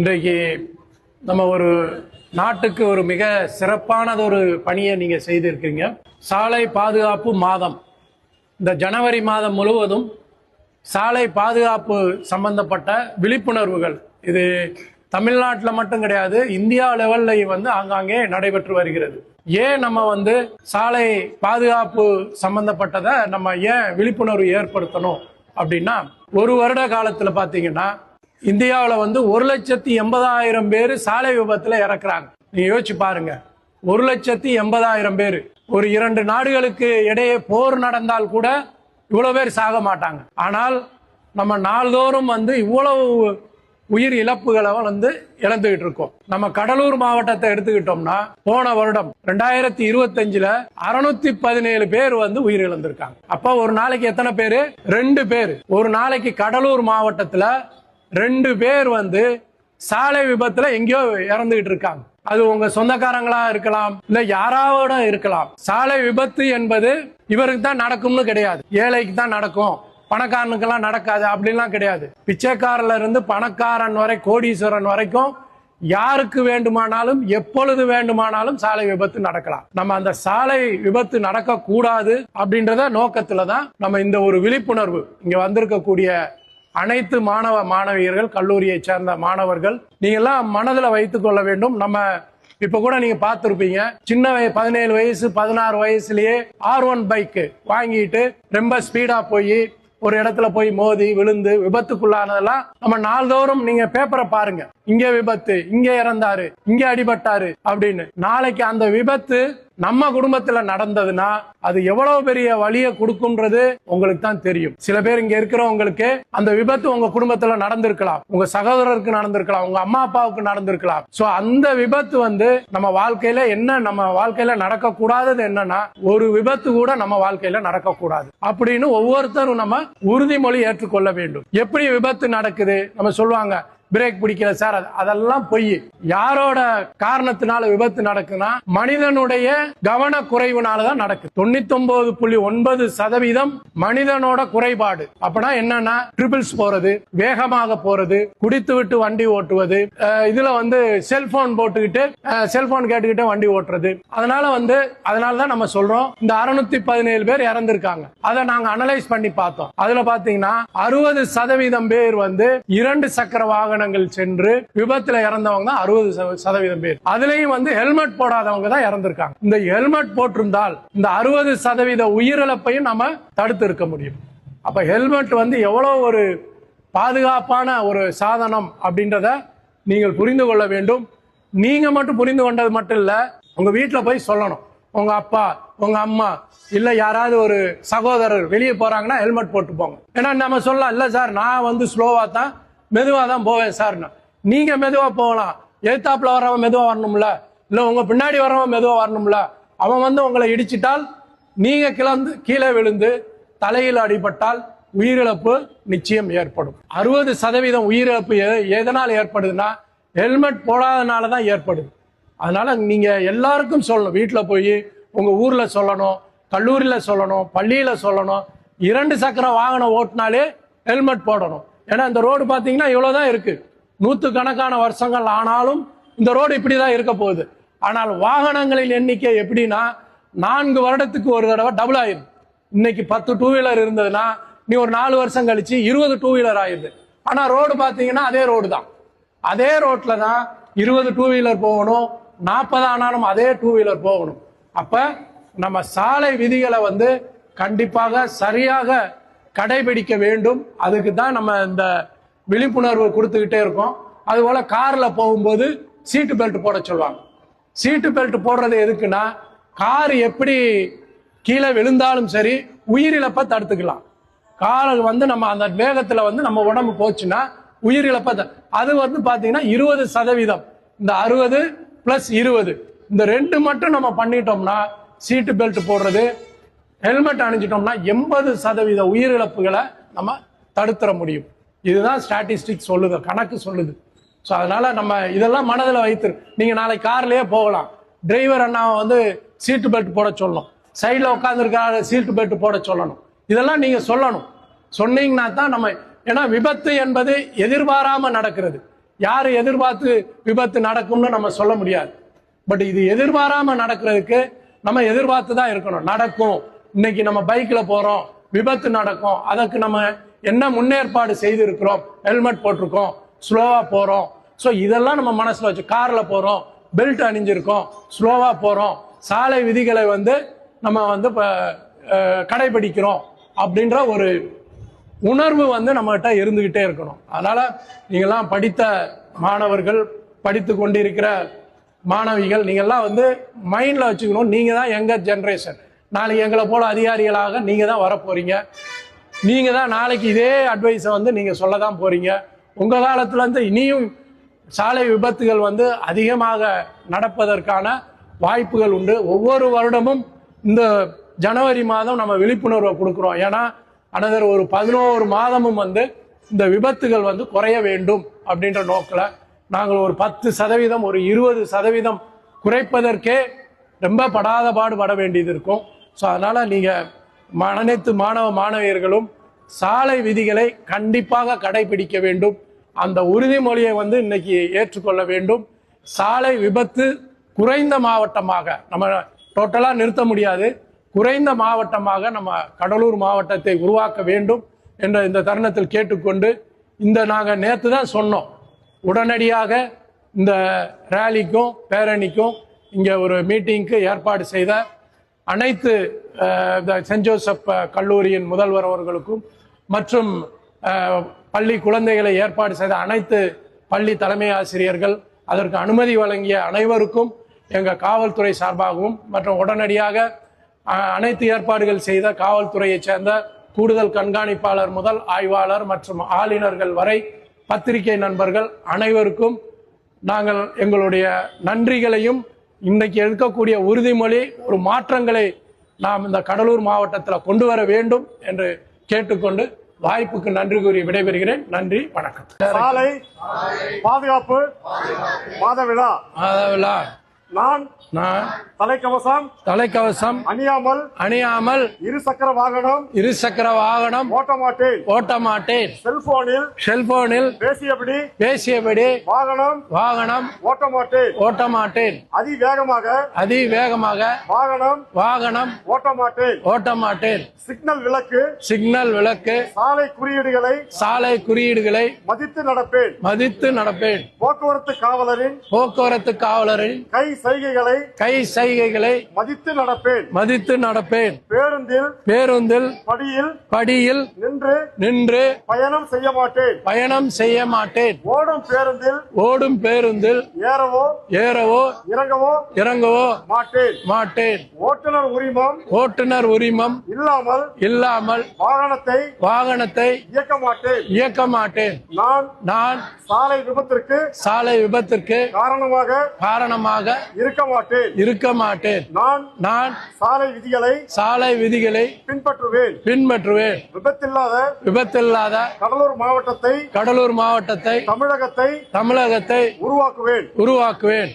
இன்றைக்கு நம்ம ஒரு நாட்டுக்கு ஒரு மிக சிறப்பானது ஒரு பணியை நீங்க செய்திருக்கீங்க. சாலை பாதுகாப்பு மாதம். இந்த ஜனவரி மாதம் முழுவதும் சாலை பாதுகாப்பு சம்பந்தப்பட்ட விழிப்புணர்வுகள். இது தமிழ்நாட்டில் மட்டும் கிடையாது இந்தியா லெவல்லையும் வந்து ஆங்காங்கே நடைபெற்று வருகிறது. ஏன் நம்ம வந்து சாலை பாதுகாப்பு சம்பந்தப்பட்டதை நம்ம ஏன் விழிப்புணர்வு ஏற்படுத்தணும் அப்படின்னா ஒரு வருட காலத்தில் பார்த்தீங்கன்னா இந்தியாவில் வந்து ஒரு லட்சத்தி எண்பதாயிரம் பேர் சாலை விபத்துல இறக்குறாங்க. நீங்க யோசிச்சு பாருங்க. ஒரு லட்சத்தி எண்பதாயிரம் பேர். ஒரு இரண்டு நாடுகளுக்கு இடையே போர் நடந்தால் கூட இவ்வளவு பேர் சாக மாட்டாங்க. ஆனால் நம்ம நாள்தோறும் வந்து இவ்வளவு உயிர் இழப்புகளை வந்து இழந்துகிட்டு இருக்கோம். நம்ம கடலூர் மாவட்டத்தை எடுத்துக்கிட்டோம்னா போன வருடம் ரெண்டாயிரத்தி இருபத்தஞ்சுல அறுநூத்தி பதினேழு பேர் வந்து உயிர் இழந்திருக்காங்க. அப்ப ஒரு நாளைக்கு எத்தனை பேரு? ரெண்டு பேர். ஒரு நாளைக்கு கடலூர் மாவட்டத்துல ரெண்டு பேர் வந்து சாலை விபத்துல எங்கேயோ இறந்துகிட்டு இருக்காங்க. அது உங்க சொந்தக்காரங்களா இருக்கலாம் இல்ல யாராவோட இருக்கலாம். சாலை விபத்து என்பது இவருக்கு தான் நடக்கும்னு கிடையாது. ஏழைக்கு தான் நடக்கும். பணக்காரனுக்கெல்லாம் நடக்காது அப்படின்லாம் கிடையாது. பிச்சைக்காரில் இருந்து பணக்காரன் வரை கோடீஸ்வரன் வரைக்கும் யாருக்கு வேண்டுமானாலும் எப்பொழுது வேண்டுமானாலும் சாலை விபத்து நடக்கலாம். நம்ம அந்த சாலை விபத்து நடக்க கூடாது அப்படின்றத நோக்கத்துல தான் நம்ம இந்த ஒரு விழிப்புணர்வு இங்க வந்திருக்கக்கூடிய அனைத்து மாணவ மாணவியர்கள் கல்லூரியை சேர்ந்த மாணவர்கள் நீங்கெல்லாம் மனதில் வைத்துக் கொள்ள வேண்டும். நம்ம இப்ப கூட நீங்க பார்த்துருப்பீங்க. சின்ன வய பதினேழு வயசு பதினாறு வயசுலயே ஆர் ஒன் பைக்கு வாங்கிட்டு ரொம்ப ஸ்பீடா போய் ஒரு இடத்துல போய் மோதி விழுந்து விபத்துக்குள்ளானதெல்லாம் நம்ம நாள்தோறும் நீங்க பேப்பரை பாருங்க. இங்க விபத்து இங்க இறந்தாரு இங்க அடிபட்டாரு அப்படின்னு. நாளைக்கு அந்த விபத்து நம்ம குடும்பத்துல நடந்ததுன்னா அது எவ்வளவு பெரிய வழியை கொடுக்கும்ன்றது உங்களுக்கு தான் தெரியும். சில பேர் இங்க இருக்கிறவங்களுக்கு அந்த விபத்து உங்க குடும்பத்துல நடந்திருக்கலாம். உங்க சகோதரருக்கு நடந்திருக்கலாம். உங்க அம்மா அப்பாவுக்கு நடந்திருக்கலாம். சோ அந்த விபத்து வந்து நம்ம வாழ்க்கையில என்ன நம்ம வாழ்க்கையில நடக்க கூடாதது என்னன்னா ஒரு விபத்து கூட நம்ம வாழ்க்கையில நடக்க கூடாது அப்படின்னு ஒவ்வொருத்தரும் நம்ம உறுதிமொழி ஏற்றுக்கொள்ள வேண்டும். எப்படி விபத்து நடக்குது? நம்ம சொல்லுவாங்க பிரேக் பிடிக்கல சார் அது- அதெல்லாம் பொய். யாரோட காரணத்தினால விபத்து நடக்குன்னா மனிதனுடைய கவன குறைவுனாலதான் நடக்குது. தொண்ணூத்தி புள்ளி ஒன்பது சதவீதம் மனிதனோட குறைபாடு. அப்பனா என்னன்னா ட்ரிபிள்ஸ் போறது வேகமாக போறது குடித்து விட்டு வண்டி ஓட்டுவது இதுல வந்து செல்போன் போட்டுக்கிட்டு செல்போன் கேட்டுக்கிட்டு வண்டி ஓட்டுறது. அதனால வந்து அதனால தான் நம்ம சொல்றோம் இந்த அறுநூத்தி பதினேழு பேர் இறந்திருக்காங்க. அதை நாங்க அனலைஸ் பண்ணி பார்த்தோம். அதுல பாத்தீங்கன்னா அறுபது சதவீதம் பேர் வந்து இரண்டு சக்கர வாகனங்கள் சென்று விபத்துல இறந்தவங்க தான் அறுபது சதவீதம் பேர். அதுலயும் வந்து ஹெல்மெட் போடாதவங்க தான் இறந்திருக்காங்க. இந்த ஹெல்மெட் போட்டிருந்தால் இந்த அறுபது சதவீத உயிரிழப்பையும் நம்ம தடுத்து இருக்க முடியும். அப்ப ஹெல்மெட் வந்து எவ்வளவு ஒரு பாதுகாப்பான ஒரு சாதனம் அப்படின்றத நீங்கள் புரிந்து கொள்ள வேண்டும். நீங்க மட்டும் புரிந்து கொண்டது மட்டும் இல்ல உங்க வீட்டுல போய் சொல்லணும். உங்க அப்பா உங்க அம்மா இல்ல யாராவது ஒரு சகோதரர் வெளியே போறாங்கன்னா ஹெல்மெட் போட்டு போங்க. ஏன்னா நம்ம சொல்லலாம் இல்ல சார் நான் வந்து ஸ்லோவா தான் மெதுவாக தான் போவேன் சார்னா நீங்கள் மெதுவாக போகலாம். எழுத்தாப்புல வரவன் மெதுவாக வரணும்ல? இல்லை உங்கள் பின்னாடி வரவன் மெதுவாக வரணும்ல? அவன் வந்து உங்களை இடிச்சிட்டால் நீங்கள் கிளந்து கீழே விழுந்து தலையில் அடிபட்டால் உயிரிழப்பு நிச்சயம் ஏற்படும். அறுபது சதவீதம் உயிரிழப்பு எதனால் ஏற்படுதுன்னா ஹெல்மெட் போடாதனால தான் ஏற்படுது. அதனால நீங்க எல்லாருக்கும் சொல்லணும். வீட்டில் போய் உங்க ஊர்ல சொல்லணும் கல்லூரியில் சொல்லணும் பள்ளியில் சொல்லணும் இரண்டு சக்கர வாகனம் ஓட்டினாலே ஹெல்மெட் போடணும். ஏன்னா இந்த ரோடு பாத்தீங்கன்னா இவ்வளவுதான் இருக்கு. நூத்து கணக்கான வருஷங்கள் ஆனாலும் இந்த ரோடு இப்படிதான் இருக்க போகுது. ஆனால் வாகனங்களின் எண்ணிக்கை எப்படின்னா நான்கு வருடத்துக்கு ஒரு தடவை டபுள் ஆயிரும். இன்னைக்கு பத்து டூ வீலர் இருந்ததுன்னா நீ ஒரு நாலு வருஷம் கழிச்சு இருபது டூ வீலர் ஆயிருது ஆனா ரோடு பாத்தீங்கன்னா அதே ரோடு தான். அதே ரோட்ல தான் இருபது டூ வீலர் போகணும் நாற்பது ஆனாலும் அதே டூ வீலர் போகணும். அப்ப நம்ம சாலை விதிகளை வந்து கண்டிப்பாக சரியாக கடைபிடிக்க வேண்டும். அதுக்கு தான் நம்ம இந்த விழிப்புணர்வு கொடுத்துக்கிட்டே இருக்கோம். அதுபோல் காரில் போகும்போது சீட்டு பெல்ட் போட சொல்லுவாங்க. சீட்டு பெல்ட் போடுறது எதுக்குன்னா கார் எப்படி கீழே விழுந்தாலும் சரி உயிரிழப்பை தடுத்துக்கலாம். கார் வந்து நம்ம அந்த வேகத்தில் வந்து நம்ம உடம்பு போச்சுன்னா உயிரிழப்பை த- அது வந்து பார்த்தீங்கன்னா இருபது சதவீதம். இந்த அறுபது ப்ளஸ் இருபது. இந்த ரெண்டு மட்டும் நம்ம பண்ணிட்டோம்னா சீட்டு பெல்ட் போடுறது ஹெல்மெட் அணிஞ்சிட்டோம்னா எண்பது சதவீத உயிரிழப்புகளை நம்ம தடுத்துற முடியும். இதுதான் ஸ்டாட்டிஸ்டிக் சொல்லுது கணக்கு சொல்லுது. ஸோ அதனால நம்ம இதெல்லாம் மனதில் வைத்து நீங்க நாளைக்கு கார்லேயே போகலாம். டிரைவர் அண்ணாவை வந்து சீட்டு பெல்ட் போட சொல்லணும் சைடில் உட்காந்துருக்காரு சீட்டு பெல்ட் போட சொல்லணும். இதெல்லாம் நீங்க சொல்லணும். சொன்னீங்கன்னா தான் நம்ம ஏன்னா விபத்து என்பது எதிர்பாராம நடக்கிறது. யாரு எதிர்பார்த்து விபத்து நடக்கும்னு நம்ம சொல்ல முடியாது. பட் இது எதிர்பாராம நடக்கிறதுக்கு நம்ம எதிர்பார்த்து தான் இருக்கணும். நடக்கும். இன்னைக்கு நம்ம பைக்ல போறோம் விபத்து நடக்கும் அதற்கு நம்ம என்ன முன்னேற்பாடு செய்திருக்கிறோம் ஹெல்மெட் போட்டிருக்கோம் ஸ்லோவா போறோம். ஸோ இதெல்லாம் நம்ம மனசுல வச்சு கார்ல போறோம் பெல்ட் அணிஞ்சிருக்கோம் ஸ்லோவா போறோம். சாலை விதிகளை வந்து நம்ம வந்து இப்போ கடைபிடிக்கிறோம் அப்படின்ற ஒரு உணர்வு வந்து நம்மகிட்ட இருந்துகிட்டே இருக்கணும். அதனால நீங்கள்லாம் படித்த மாணவர்கள் படித்து கொண்டிருக்கிற மாணவிகள் நீங்கள்லாம் வந்து மைண்டில் வச்சுக்கணும். நீங்கள் தான் எங்க ஜென்ரேஷன் நாளைக்கு எங்களை போல அதிகாரிகளாக நீங்கள் தான் வரப்போறீங்க. நீங்கள் தான் நாளைக்கு இதே அட்வைஸை வந்து நீங்கள் சொல்ல தான் போகிறீங்க உங்கள் காலத்துலேருந்து இனியும் சாலை விபத்துகள் வந்து அதிகமாக நடப்பதற்கான வாய்ப்புகள் உண்டு. ஒவ்வொரு வருடமும் இந்த ஜனவரி மாதம் நம்ம விழிப்புணர்வை கொடுக்குறோம். ஏன்னா அனதர் ஒரு பதினோரு மாதமும் வந்து இந்த விபத்துகள் வந்து குறைய வேண்டும் அப்படின்ற நோக்கில் நாங்கள் ஒரு பத்து சதவீதம் ஒரு இருபது சதவீதம் குறைப்பதற்கே ரொம்ப படாத பாடுபட வேண்டியது இருக்கும். ஸோ அதனால் நீங்கள் ம- அனைத்து மாணவ மாணவியர்களும் சாலை விதிகளை கண்டிப்பாக கடைபிடிக்க வேண்டும். அந்த உறுதிமொழியை வந்து இன்னைக்கு ஏற்றுக்கொள்ள வேண்டும். சாலை விபத்து குறைந்த மாவட்டமாக நம்ம டோட்டலாக நிறுத்த முடியாது. குறைந்த மாவட்டமாக நம்ம கடலூர் மாவட்டத்தை உருவாக்க வேண்டும் என்ற இந்த தருணத்தில் கேட்டுக்கொண்டு இந்த நாங்கள் நேற்று தான் சொன்னோம். உடனடியாக இந்த ரேலிக்கும் பேரணிக்கும் இங்கே ஒரு மீட்டிங்க்கு ஏற்பாடு செய்த அனைத்து சென்ட் ஜோசப் கல்லூரியின் முதல்வர் அவர்களுக்கும் மற்றும் பள்ளி குழந்தைகளை ஏற்பாடு செய்த அனைத்து பள்ளி தலைமை ஆசிரியர்கள் அதற்கு அனுமதி வழங்கிய அனைவருக்கும் எங்கள் காவல்துறை சார்பாகவும் மற்றும் உடனடியாக அனைத்து ஏற்பாடுகள் செய்த காவல்துறையைச் சேர்ந்த கூடுதல் கண்காணிப்பாளர் முதல் ஆய்வாளர் மற்றும் ஆளுநர்கள் வரை பத்திரிகை நண்பர்கள் அனைவருக்கும் நாங்கள் எங்களுடைய நன்றிகளையும் இன்னைக்கு எடுக்கக்கூடிய உறுதிமொழி ஒரு மாற்றங்களை நாம் இந்த கடலூர் மாவட்டத்தில் கொண்டு வர வேண்டும் என்று கேட்டுக்கொண்டு வாய்ப்புக்கு நன்றி கூறி விடைபெறுகிறேன். நன்றி வணக்கம். சாலை பாதுகாப்பு மாத விழா. மாதவிழா நான் நான் தலைக்கவசம் தலைக்கவசம் அணியாமல் அணியாமல் இரு சக்கர வாகனம் இருசக்கர வாகனம் ஓட்ட மாட்டேன் ஓட்ட மாட்டேன் செல்போனில் செல்போனில் பேசியபடி பேசியபடி வாகனம் வாகனம் ஓட்ட மாட்டேன் ஓட்ட மாட்டேன் அதிவேகமாக அதிவேகமாக வாகனம் வாகனம் ஓட்ட மாட்டேன் ஓட்ட மாட்டேன் சிக்னல் விளக்கு சிக்னல் விளக்கு சாலை குறியீடுகளை சாலை குறியீடுகளை மதித்து நடப்பேன். மதித்து நடப்பேன். போக்குவரத்து காவலரின் போக்குவரத்து காவலரின் கை சைகைகளை கை சைகைகளை மதித்து நடப்பேன். மதித்து நடப்பேன். பேருந்தில் பேருந்தில் படியில் படியில் நின்று நின்று பயணம் செய்ய மாட்டேன். பயணம் செய்ய மாட்டேன். ஓடும் பேருந்தில் ஓடும் பேருந்தில் ஏறவோ ஏறவோ இறங்கவோ இறங்கவோ மாட்டேன். மாட்டேன். ஓட்டுநர் உரிமம் ஓட்டுநர் உரிமம் இல்லாமல் இல்லாமல் வாகனத்தை வாகனத்தை இயக்க மாட்டேன். இயக்க மாட்டேன். நான் நான் சாலை விபத்திற்கு சாலை விபத்திற்கு காரணமாக காரணமாக இருக்க மாட்டேன். இருக்க மாட்டேன். நான் நான் சாலை விதிகளை சாலை விதிகளை பின்பற்றுவேன். பின்பற்றுவேன். விபத்தில்லாத விபத்தில்லாத கடலூர் மாவட்டத்தை கடலூர் மாவட்டத்தை தமிழகத்தை தமிழகத்தை உருவாக்குவேன். உருவாக்குவேன்.